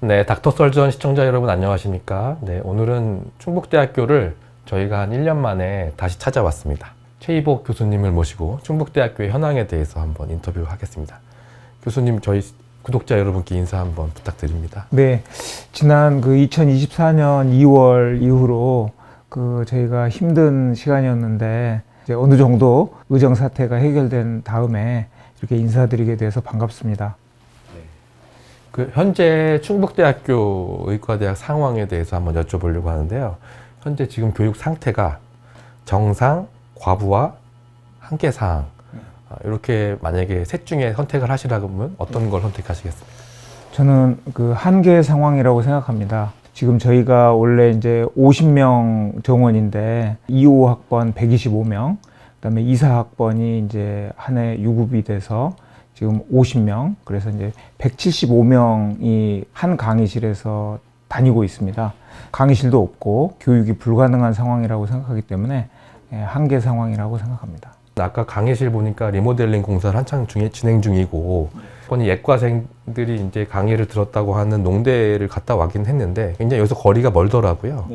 네, 닥터 썰전 시청자 여러분 안녕하십니까? 네, 오늘은 충북대학교를 저희가 한 1년 만에 다시 찾아왔습니다. 최이복 교수님을 모시고 충북대학교의 현황에 대해서 한번 인터뷰하겠습니다. 교수님, 저희 구독자 여러분께 인사 한번 부탁드립니다. 네, 지난 그 2024년 2월 이후로 그 저희가 힘든 시간이었는데 이제 어느 정도 의정 사태가 해결된 다음에 이렇게 인사드리게 돼서 반갑습니다. 그 현재 충북대학교 의과대학 상황에 대해서 한번 여쭤보려고 하는데요. 현재 지금 교육 상태가 정상, 과부하, 한계 사항 아, 이렇게 만약에 셋 중에 선택을 하시라고 하면 어떤 걸 선택하시겠습니까? 저는 그 한계 상황이라고 생각합니다. 지금 저희가 원래 이제 50명 정원인데 25학번 125명, 그다음에 24학번이 이제 한 해 유급이 돼서 지금 50명, 그래서 이제 175명이 한 강의실에서 다니고 있습니다. 강의실도 없고 교육이 불가능한 상황이라고 생각하기 때문에 예, 한계 상황이라고 생각합니다. 아까 강의실 보니까 리모델링 공사를 한창 중에 진행 중이고 번이 예과생들이 이제 강의를 들었다고 하는 농대를 갔다 와긴 했는데 굉장히 여기서 거리가 멀더라고요.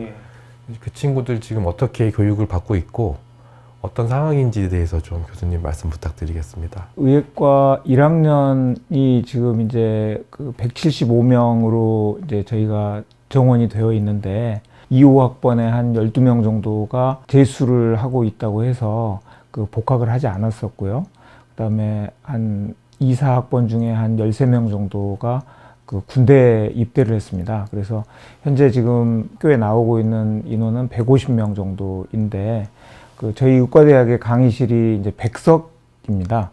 그 친구들 지금 어떻게 교육을 받고 있고 어떤 상황인지에 대해서 좀 교수님 말씀 부탁드리겠습니다. 의예과 1학년이 지금 이제 그 175명으로 이제 저희가 정원이 되어 있는데 25학번에 한 12명 정도가 재수를 하고 있다고 해서 그 복학을 하지 않았었고요. 그다음에 한 2, 4학번 중에 한 13명 정도가 그 군대 입대를 했습니다. 그래서 현재 지금 학교에 나오고 있는 인원은 150명 정도인데 그 저희 의과대학의 강의실이 이제 100석입니다.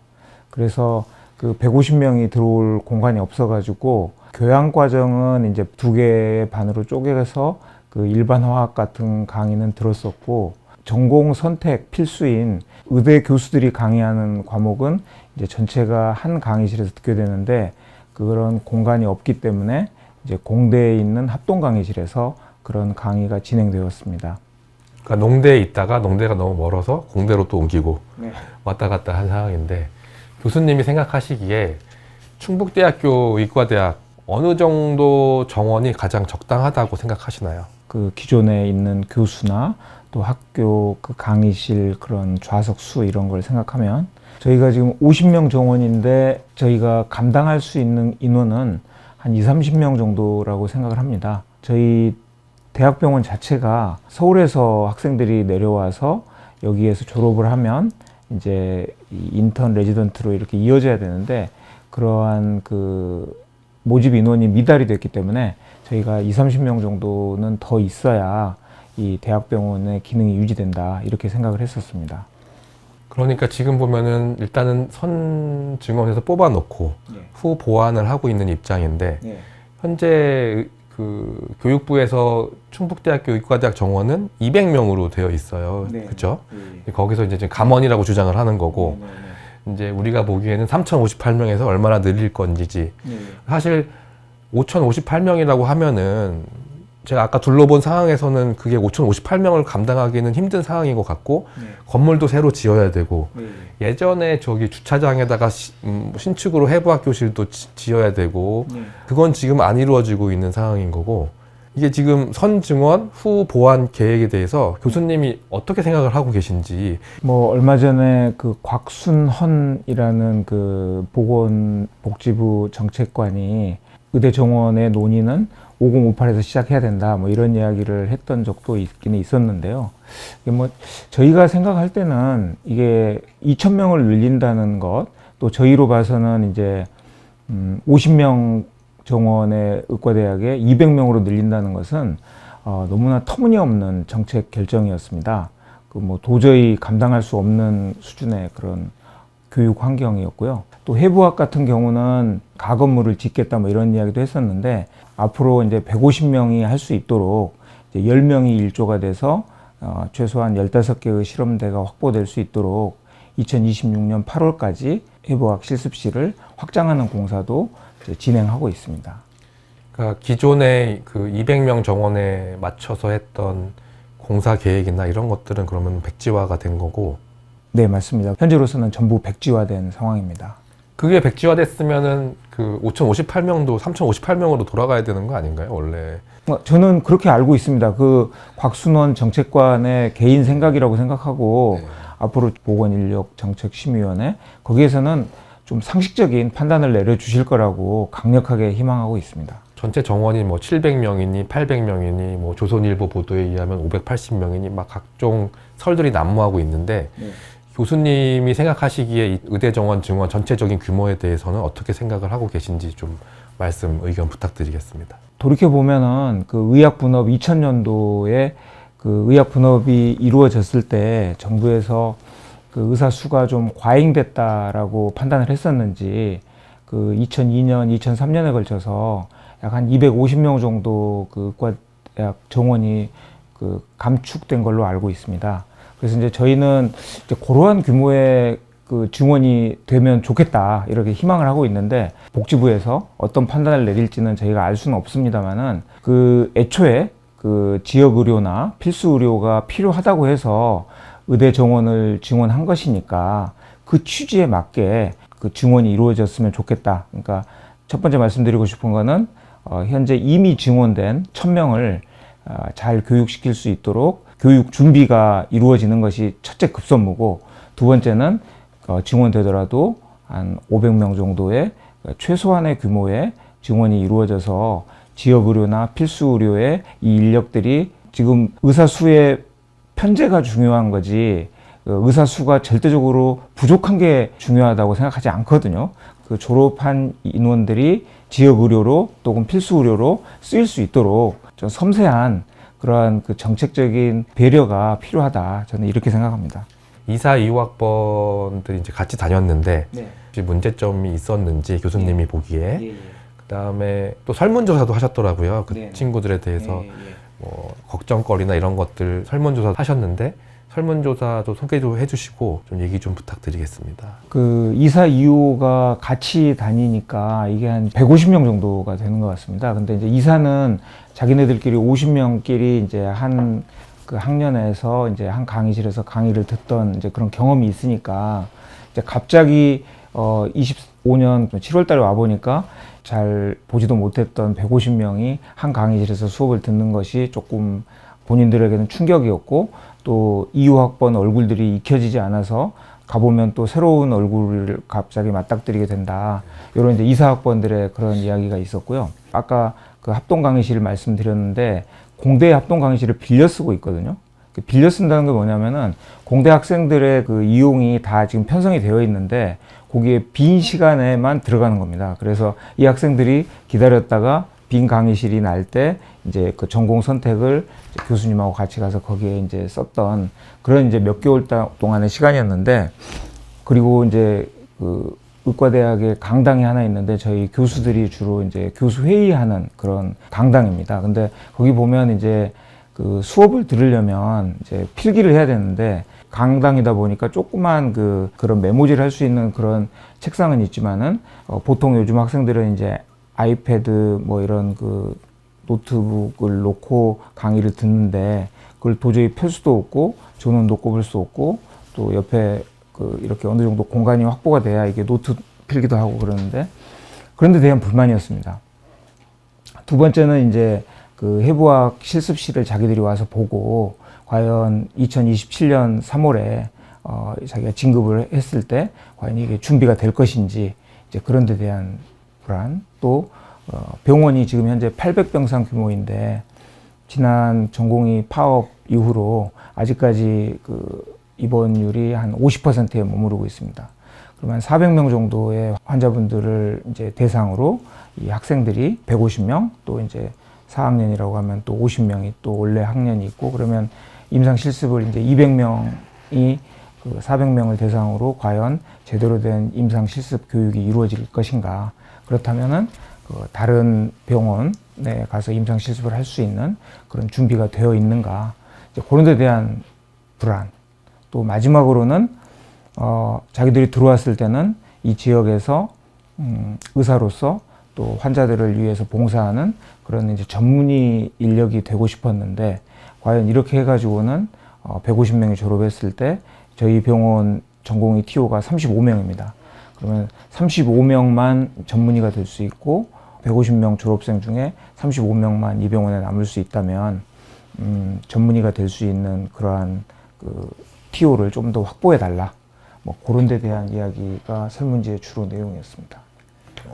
그래서 그 150명이 들어올 공간이 없어가지고 교양 과정은 이제 두 개의 반으로 쪼개서 그 일반 화학 같은 강의는 들었었고 전공 선택 필수인 의대 교수들이 강의하는 과목은 이제 전체가 한 강의실에서 듣게 되는데 그런 공간이 없기 때문에 이제 공대에 있는 합동 강의실에서 그런 강의가 진행되었습니다. 그러니까 농대에 있다가 농대가 너무 멀어서 공대로 또 옮기고 네. 왔다 갔다 한 상황인데 교수님이 생각하시기에 충북대학교 의과대학 어느 정도 정원이 가장 적당하다고 생각하시나요? 그 기존에 있는 교수나 또 학교 그 강의실 그런 좌석 수 이런 걸 생각하면 저희가 지금 50명 정원인데 저희가 감당할 수 있는 인원은 한 2, 30명 정도라고 생각을 합니다. 저희 대학병원 자체가 서울에서 학생들이 내려와서 여기에서 졸업을 하면 이제 이 인턴 레지던트로 이렇게 이어져야 되는데 그러한 그 모집 인원이 미달이 됐기 때문에 저희가 2, 30명 정도는 더 있어야 이 대학병원의 기능이 유지된다 이렇게 생각을 했었습니다. 그러니까 지금 보면은 일단은 선 증원에서 뽑아놓고 후 보완을 하고 있는 입장인데 현재 그 교육부에서 충북대학교 의과대학 정원은 200명으로 되어 있어요. 네. 그렇죠? 거기서 이제 지금 감원이라고 주장을 하는 거고 이제 우리가 보기에는 3,058명에서 얼마나 늘릴 건지 사실 5,058명이라고 하면은 제가 아까 둘러본 상황에서는 그게 5,058명을 감당하기는 힘든 상황인 것 같고 건물도 새로 지어야 되고 예전에 저기 주차장에다가 시- 음, 신축으로 해부학 교실도 지- 지어야 되고 그건 지금 안 이루어지고 있는 상황인 거고 이게 지금 선 증원 후 보완 계획에 대해서 교수님이 어떻게 생각을 하고 계신지. 뭐 얼마 전에 그 곽순헌이라는 그 보건복지부 정책관이 의대 정원의 논의는 5058에서 시작해야 된다 뭐 이런 이야기를 했던 적도 있기는 있었는데요. 이게 뭐 저희가 생각할 때는 이게 2,000명을 늘린다는 것 또 저희로 봐서는 이제 음 50명 정원의 의과대학에 200명으로 늘린다는 것은 어, 너무나 터무니없는 정책 결정이었습니다. 그 뭐 도저히 감당할 수 없는 수준의 그런 교육 환경이었고요. 또 해부학 같은 경우는 가건물을 짓겠다 뭐 이런 이야기도 했었는데 앞으로 이제 150명이 할 수 있도록 이제 10명이 일조가 돼서 어, 최소한 15개의 실험대가 확보될 수 있도록 2026년 8월까지 해부학 실습실을 확장하는 공사도 진행하고 있습니다. 그러니까 기존의 그 200명 정원에 맞춰서 했던 공사 계획이나 이런 것들은 그러면 백지화가 된 거고 네, 맞습니다. 현재로서는 전부 백지화된 상황입니다. 그게 백지화 됐으면은 그 5,058명도 3,058명으로 돌아가야 되는 거 아닌가요? 원래 어, 저는 그렇게 알고 있습니다. 그 곽순원 정책관의 개인 생각이라고 생각하고 앞으로 보건 인력 정책 심의위원회 거기에서는 좀 상식적인 판단을 내려주실 거라고 강력하게 희망하고 있습니다. 전체 정원이 뭐 700명이니 800명이니 뭐 조선일보 보도에 의하면 580명이니 막 각종 설들이 난무하고 있는데 교수님이 생각하시기에 이 의대 정원 증원 전체적인 규모에 대해서는 어떻게 생각을 하고 계신지 좀 말씀 의견 부탁드리겠습니다. 돌이켜 보면은 그 의학 분업 2000년도에 그 의학 분업이 이루어졌을 때 정부에서 그 의사 수가 좀 과잉됐다라고 판단을 했었는지 그 2002년, 2003년에 걸쳐서 약 한 250명 정도 그 의과 대학 정원이 그 감축된 걸로 알고 있습니다. 그래서 이제 저희는 이제 그러한 규모의 그 증원이 되면 좋겠다 이렇게 희망을 하고 있는데 복지부에서 어떤 판단을 내릴지는 저희가 알 수는 없습니다만은 그 애초에 그 지역 의료나 필수 의료가 필요하다고 해서 의대 정원을 증원한 것이니까 그 취지에 맞게 그 증원이 이루어졌으면 좋겠다. 그러니까 첫 번째 말씀드리고 싶은 거는 어, 현재 이미 증원된 천명을 어, 잘 교육시킬 수 있도록 교육 준비가 이루어지는 것이 첫째 급선무고 두 번째는 어, 증원되더라도 한 500명 정도의 최소한의 규모의 증원이 이루어져서 지역 의료나 필수 의료의 이 인력들이 지금 의사 수의 편제가 중요한 거지 그 의사 수가 절대적으로 부족한 게 중요하다고 생각하지 않거든요. 그 졸업한 인원들이 지역 의료로 또는 필수 의료로 쓰일 수 있도록 좀 섬세한 그러한 그 정책적인 배려가 필요하다. 저는 이렇게 생각합니다. 이사 이호학번들이 이제 같이 다녔는데 혹시 문제점이 있었는지 교수님이 보기에 그다음에 또 설문조사도 하셨더라고요. 그 네. 친구들에 대해서 뭐 걱정거리나 이런 것들 설문조사 하셨는데 설문조사도 소개 좀 해주시고 좀 얘기 좀 부탁드리겠습니다. 그 이사 2호가 같이 다니니까 이게 한 150명 정도가 되는 것 같습니다. 근데 이제 이사는 자기네들끼리 50명끼리 이제 한 그 학년에서 이제 한 강의실에서 강의를 듣던 이제 그런 경험이 있으니까 이제 갑자기 어 25년 7월 달에 와 보니까 잘 보지도 못했던 150명이 한 강의실에서 수업을 듣는 것이 조금 본인들에게는 충격이었고 또 이후 학번 얼굴들이 익혀지지 않아서 가보면 또 새로운 얼굴을 갑자기 맞닥뜨리게 된다. 이런 이제 이사 학번들의 그런 이야기가 있었고요. 아까 그 합동 강의실을 말씀드렸는데 공대 합동 강의실을 빌려 쓰고 있거든요. 그 빌려 쓴다는 게 뭐냐면은 공대 학생들의 그 이용이 다 지금 편성이 되어 있는데 거기에 빈 시간에만 들어가는 겁니다. 그래서 이 학생들이 기다렸다가 빈 강의실이 날 때 이제 그 전공 선택을 교수님하고 같이 가서 거기에 이제 썼던 그런 이제 몇 개월 다- 동안의 시간이었는데 그리고 이제 그 의과대학에 강당이 하나 있는데 저희 교수들이 주로 이제 교수 회의하는 그런 강당입니다. 근데 거기 보면 이제 그 수업을 들으려면 이제 필기를 해야 되는데 강당이다 보니까 조그만 그 그런 메모지를 할 수 있는 그런 책상은 있지만은 어, 보통 요즘 학생들은 이제 아이패드 뭐 이런 그 노트북을 놓고 강의를 듣는데 그걸 도저히 펼 수도 없고 조문도 꼽을 수 없고 또 옆에 그 이렇게 어느 정도 공간이 확보가 돼야 이게 노트 필기도 하고 그러는데 그런데 대한 불만이었습니다. 두 번째는 이제 그 해부학 실습실을 자기들이 와서 보고 과연 2027년 3월에 어, 자기가 진급을 했을 때 과연 이게 준비가 될 것인지 이제 그런 데 대한 불안 또 어, 병원이 지금 현재 800병상 규모인데 지난 전공의 파업 이후로 아직까지 그 입원율이 한 50%에 머무르고 있습니다. 그러면 400명 정도의 환자분들을 이제 대상으로 이 학생들이 150명 또 이제 4학년이라고 하면 또 50명이 또 원래 학년이 있고 그러면 임상 실습을 이제 200명이 그 400명을 대상으로 과연 제대로 된 임상 실습 교육이 이루어질 것인가. 그렇다면은 그 다른 병원에 가서 임상 실습을 할 수 있는 그런 준비가 되어 있는가. 이제 그런 데 대한 불안 또 마지막으로는 어, 자기들이 들어왔을 때는 이 지역에서 음, 의사로서 또 환자들을 위해서 봉사하는 그런 이제 전문의 인력이 되고 싶었는데 과연 이렇게 해가지고는 어, 150명이 졸업했을 때 저희 병원 전공의 TO가 35명입니다. 그러면 35명만 전문의가 될 수 있고 150명 졸업생 중에 35명만 이 병원에 남을 수 있다면 음, 전문의가 될 수 있는 그러한 그 TO를 좀 더 확보해 달라. 뭐 그런 데 대한 이야기가 설문지의 주로 내용이었습니다.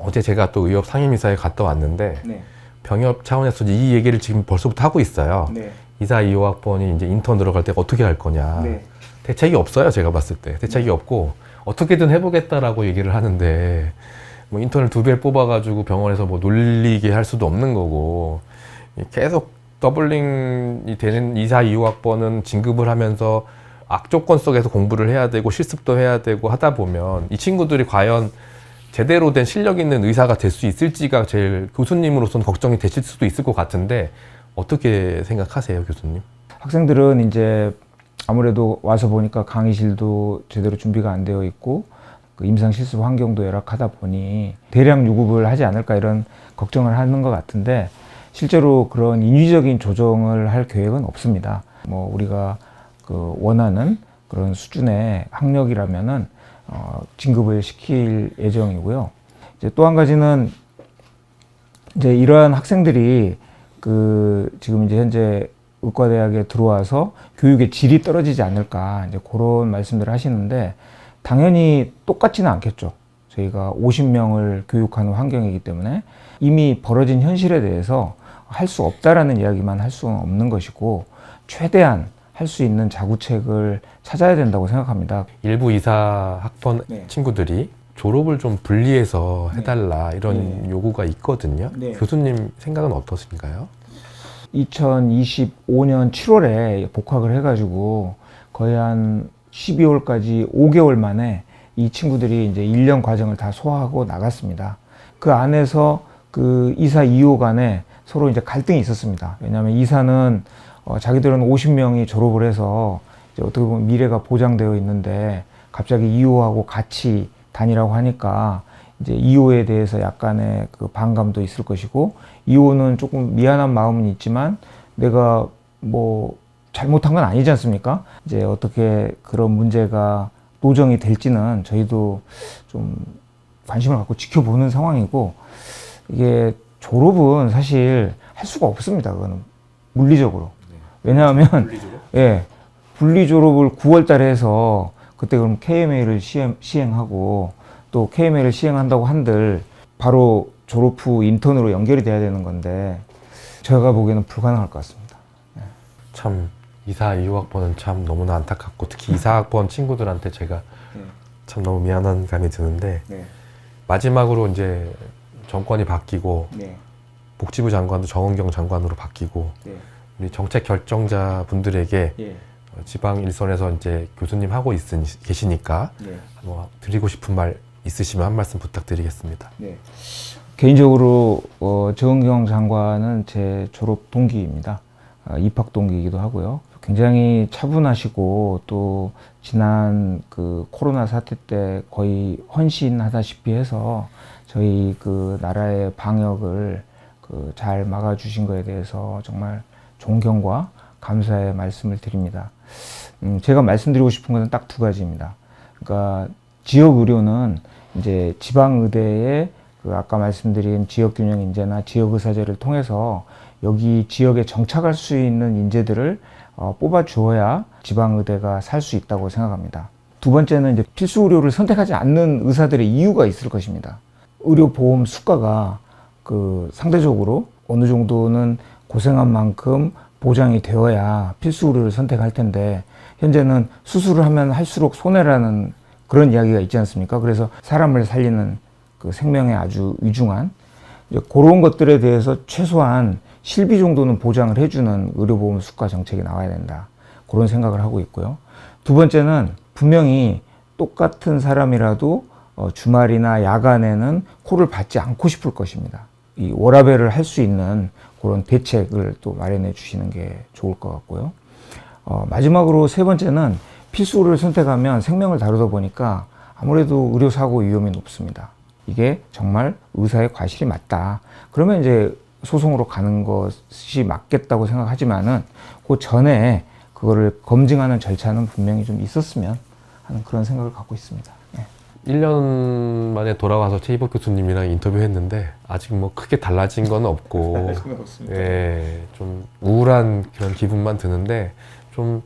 어제 제가 또 의협 상임이사에 갔다 왔는데 네. 병협 차원에서 이 얘기를 지금 벌써부터 하고 있어요. 네. 이사 2호학번이 이제 인턴 들어갈 때 어떻게 할 거냐. 네. 대책이 없어요. 제가 봤을 때 대책이 없고 어떻게든 해보겠다라고 얘기를 하는데 뭐 인턴을 두 배를 뽑아가지고 병원에서 뭐 놀리게 할 수도 없는 거고 계속 더블링이 되는 이사 2호학번은 진급을 하면서 악조건 속에서 공부를 해야 되고 실습도 해야 되고 하다 보면 이 친구들이 과연 제대로 된 실력 있는 의사가 될 수 있을지가 제일 교수님으로서는 걱정이 되실 수도 있을 것 같은데 어떻게 생각하세요, 교수님? 학생들은 이제 아무래도 와서 보니까 강의실도 제대로 준비가 안 되어 있고 그 임상 실습 환경도 열악하다 보니 대량 유급을 하지 않을까 이런 걱정을 하는 것 같은데 실제로 그런 인위적인 조정을 할 계획은 없습니다. 뭐 우리가 그 원하는 그런 수준의 학력이라면은 어, 진급을 시킬 예정이고요. 이제 또 한 가지는 이제 이러한 학생들이 그 지금 이제 현재 의과대학에 들어와서 교육의 질이 떨어지지 않을까 이제 그런 말씀들을 하시는데 당연히 똑같지는 않겠죠. 저희가 50명을 교육하는 환경이기 때문에 이미 벌어진 현실에 대해서 할 수 없다라는 이야기만 할 수는 없는 것이고 최대한 할 수 있는 자구책을 찾아야 된다고 생각합니다. 일부 이사 학번 네. 친구들이 졸업을 좀 분리해서 네. 해달라 이런 네. 요구가 있거든요. 네. 교수님 생각은 어떠신가요? 2025년 7월에 복학을 해가지고 거의 한 12월까지 5개월 만에 이 친구들이 이제 1년 과정을 다 소화하고 나갔습니다. 그 안에서 그 이사 2호 간에 서로 이제 갈등이 있었습니다. 왜냐하면 이사는 어, 자기들은 50명이 졸업을 해서 이제 어떻게 보면 미래가 보장되어 있는데 갑자기 2호하고 같이 다니라고 하니까 이제 2호에 대해서 약간의 그 반감도 있을 것이고 2호는 조금 미안한 마음은 있지만 내가 뭐 잘못한 건 아니지 않습니까? 이제 어떻게 그런 문제가 노정이 될지는 저희도 좀 관심을 갖고 지켜보는 상황이고 이게 졸업은 사실 할 수가 없습니다. 그거는 물리적으로. 왜냐하면 예 분리 졸업을 9월 달에 해서 그때 그럼 KMA를 시행, 시행하고 또 KMA를 시행한다고 한들 바로 졸업 후 인턴으로 연결이 돼야 되는 건데 제가 보기에는 불가능할 것 같습니다. 참 이사 2호학번은 참 너무나 안타깝고 특히 이사 학번 친구들한테 제가 참 너무 미안한 감이 드는데 네, 마지막으로 이제 정권이 바뀌고 네, 복지부 장관도 정은경 장관으로 바뀌고 네, 우리 정책 결정자 분들에게 예, 지방 일선에서 이제 교수님 하고 있으니 계시니까 네. 뭐 드리고 싶은 말 있으시면 한 말씀 부탁드리겠습니다. 네. 개인적으로 어, 정은경 장관은 제 졸업 동기입니다. 어, 입학 동기이기도 하고요. 굉장히 차분하시고 또 지난 그 코로나 사태 때 거의 헌신하다시피 해서 저희 그 나라의 방역을 그 잘 막아주신 거에 대해서 정말 존경과 감사의 말씀을 드립니다. 음, 제가 말씀드리고 싶은 것은 딱 두 가지입니다. 그러니까 지역 의료는 이제 지방 의대의 그 아까 말씀드린 지역 균형 인재나 지역 의사제를 통해서 여기 지역에 정착할 수 있는 인재들을 어, 뽑아 주어야 지방 의대가 살 수 있다고 생각합니다. 두 번째는 이제 필수 의료를 선택하지 않는 의사들의 이유가 있을 것입니다. 의료 보험 수가가 그 상대적으로 어느 정도는 고생한 만큼 보장이 되어야 필수 의료를 선택할 텐데 현재는 수술을 하면 할수록 손해라는 그런 이야기가 있지 않습니까? 그래서 사람을 살리는 그 생명에 아주 위중한 그런 것들에 대해서 최소한 실비 정도는 보장을 해주는 의료보험 수가 정책이 나와야 된다. 그런 생각을 하고 있고요. 두 번째는 분명히 똑같은 사람이라도 어, 주말이나 야간에는 콜을 받지 않고 싶을 것입니다. 이 워라밸을 할 수 있는 그런 대책을 또 마련해 주시는 게 좋을 것 같고요. 어, 마지막으로 세 번째는 필수를 선택하면 생명을 다루다 보니까 아무래도 의료사고 위험이 높습니다. 이게 정말 의사의 과실이 맞다. 그러면 이제 소송으로 가는 것이 맞겠다고 생각하지만은 그 전에 그거를 검증하는 절차는 분명히 좀 있었으면 하는 그런 생각을 갖고 있습니다. 예. 1년 만에 돌아와서 최희복 교수님이랑 인터뷰했는데 아직 뭐 크게 달라진 건 없고 예, 좀 우울한 그런 기분만 드는데 좀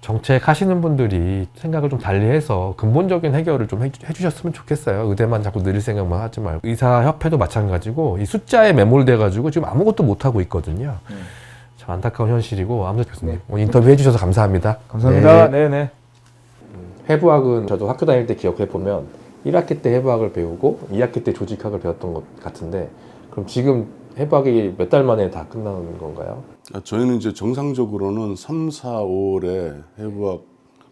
정책 하시는 분들이 생각을 좀 달리해서 근본적인 해결을 좀 해주- 해주셨으면 좋겠어요. 의대만 자꾸 늘릴 생각만 하지 말고 의사협회도 마찬가지고 이 숫자에 매몰돼 가지고 지금 아무것도 못 하고 있거든요. 참 안타까운 현실이고 아무튼 교수님 오늘 인터뷰 해주셔서 감사합니다. 감사합니다. 네. 네, 네. 해부학은 저도 학교 다닐 때 기억해 보면 1학기 때 해부학을 배우고 2학기 때 조직학을 배웠던 것 같은데 그럼 지금 해부학이 몇 달 만에 다 끝나는 건가요? 아, 저희는 이제 정상적으로는 3, 4, 5월에 해부학,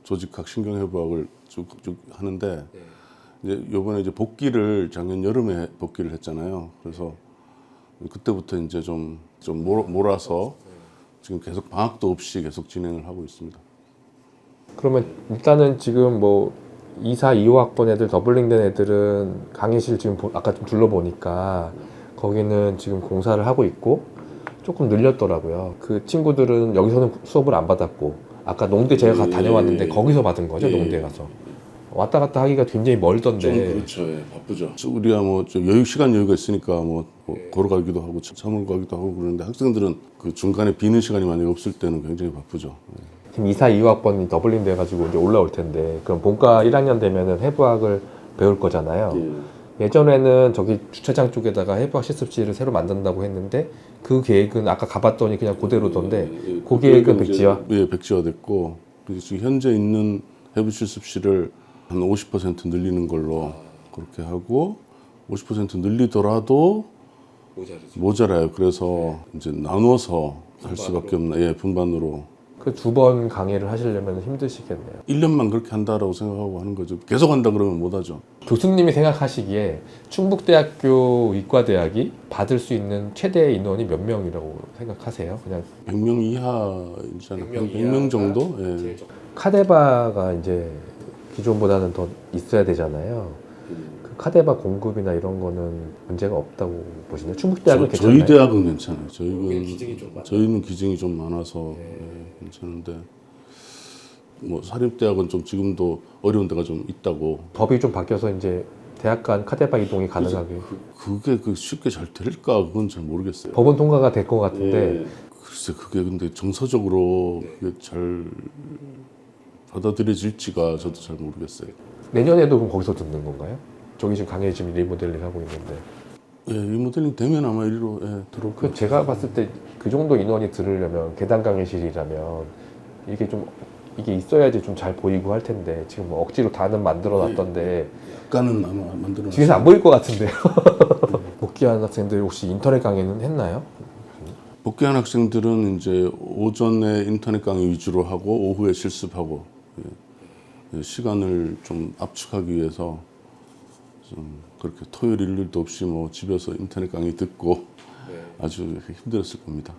조직학, 신경해부학을 쭉, 쭉 하는데 이제 요번에 이제 복귀를 작년 여름에 복귀를 했잖아요. 그래서 그때부터 이제 좀, 좀 몰- 몰아서 지금 계속 방학도 없이 계속 진행을 하고 있습니다. 그러면 일단은 지금 뭐 2, 4, 2호 학번 애들 더블링된 애들은 강의실 지금 보- 아까 좀 둘러보니까 거기는 지금 공사를 하고 있고 조금 늘렸더라고요. 그 친구들은 여기서는 수업을 안 받았고 아까 농대 제가 가- 예, 다녀왔는데 예, 예. 거기서 받은 거죠 예, 농대 예. 가서 왔다 갔다 하기가 굉장히 멀던데 좀 그렇죠, 예, 바쁘죠. 우리가 뭐 좀 여유 시간 여유가 있으니까 뭐, 뭐 걸어가기도 하고 참을 가기도 하고 그러는데 학생들은 그 중간에 비는 시간이 많이 없을 때는 굉장히 바쁘죠. 예. 지금 2, 4, 2호학번이 더블링 돼가지고 이제 올라올 텐데 그럼 본과 1학년 되면은 해부학을 배울 거잖아요. 예 전에는 저기 주차장 쪽에다가 해부학 실습실을 새로 만든다고 했는데 그 계획은 아까 가봤더니 그냥 그대로던데 예, 그 계획은 백지화? 예, 백지화 됐고 그래서 지금 현재 있는 해부 실습실을 한 50% 늘리는 걸로 그렇게 하고 50% 늘리더라도 모자라요. 그래서 이제 나눠서 할 수밖에 없나. 예, 분반으로. 그 두 번 강의를 하시려면 힘드시겠네요. 1년만 그렇게 한다라고 생각하고 하는 거죠. 계속 한다 그러면 못 하죠. 교수님이 생각하시기에 충북대학교 의과대학이 받을 수 있는 최대 인원이 몇 명이라고 생각하세요? 그냥 100명 이하이잖아요. 100명 100명, 정도? 예. 카데바가 이제 기존보다는 더 있어야 되잖아요. 그 카데바 공급이나 이런 거는 문제가 없다고 보시나요? 충북 대학은 저, 저희 괜찮나요? 대학은 괜찮아요. 저희는 기증이 좀 많아요. 저희는 기증이 좀 많아서 예, 괜찮은데 뭐 사립대학은 좀 지금도 어려운 데가 좀 있다고. 법이 좀 바뀌어서 이제 대학 간 카데바 이동이 가능하게 그게 그 쉽게 잘 될까 그건 잘 모르겠어요. 법은 통과가 될 것 같은데 예. 글쎄 그게 근데 정서적으로 그게 잘 받아들여질지가 저도 잘 모르겠어요. 내년에도 그럼 거기서 듣는 건가요? 저기 지금 강의 지금 리모델링 하고 있는데 예, 리모델링 되면 아마 이리로 예, 들어올 그 거예요. 제가 봤을 때 그 정도 인원이 들으려면 계단 강의실이라면 이게 좀 이게 있어야지 좀 잘 보이고 할 텐데 지금 뭐 억지로 다는 만들어 놨던데 약간은 아마 만들어 뒤에서 안 보일 것 같은데요. 복귀한 학생들 혹시 인터넷 강의는 했나요? 복귀한 학생들은 이제 오전에 인터넷 강의 위주로 하고 오후에 실습하고 예, 예, 시간을 좀 압축하기 위해서 좀 그렇게 토요일 일요일도 없이 뭐 집에서 인터넷 강의 듣고 아주 힘들었을 겁니다.